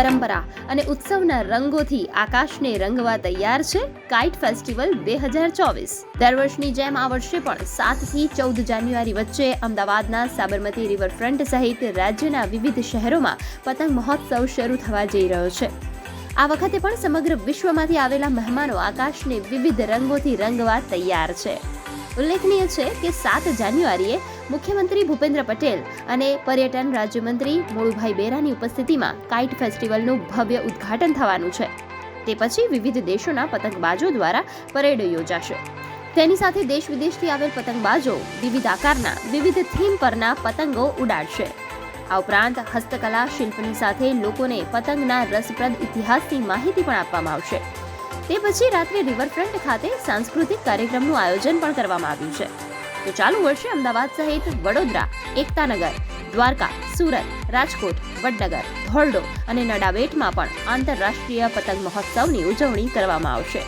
પરંપરા અને ઉત્સવના રંગોથી આકાશને રંગવા તૈયાર છે કાઇટ ફેસ્ટિવલ બે હજાર ચોવીસ. દર વર્ષની જેમ આ વર્ષે પણ સાતથી ચૌદ જાન્યુઆરી વચ્ચે અમદાવાદના સાબરમતી રિવરફ્રન્ટ સહિત રાજ્યના વિવિધ શહેરોમાં પતંગ મહોત્સવ શરૂ થવા જઈ રહ્યો છે. આ વખતે પણ સમગ્ર વિશ્વમાંથી આવેલા મહેમાનો આકાશને વિવિધ રંગોથી રંગવા તૈયાર છે. ઉલ્લેખનીય છે કે સાત જાન્યુઆરીએ મુખ્યમંત્રી ભૂપેન્દ્ર પટેલ અને પર્યટન રાજ્યમંત્રી મોળુભાઈ બેરાની ઉપસ્થિતિમાં કાઇટ ફેસ્ટિવલનું ભવ્ય ઉદ્ઘાટન થવાનું છે. તે પછી વિવિધ દેશોના પતંગબાજો દ્વારા પરેડ યોજાશે. તેની સાથે દેશ વિદેશથી આવેલ પતંગબાજો વિવિધ આકારના, વિવિધ થીમ પરના પતંગો ઉડાડશે. આ ઉપરાંત હસ્તકલા શિલ્પની સાથે લોકોને પતંગના રસપ્રદ ઇતિહાસની માહિતી પણ આપવામાં આવશે. તે પછી રાત્રે રિવરફ્રન્ટ ખાતે સાંસ્કૃતિક કાર્યક્રમનું આયોજન પણ કરવામાં આવ્યું છે. તો ચાલુ વર્ષે અમદાવાદ સહિત વડોદરા એકતાનગર દ્વારકા, સુરત, રાજકોટ, વડનગર, ધોરડો અને નડાબેટમાં પણ આંતરરાષ્ટ્રીય પતંગ મહોત્સવની ઉજવણી કરવામાં આવશે.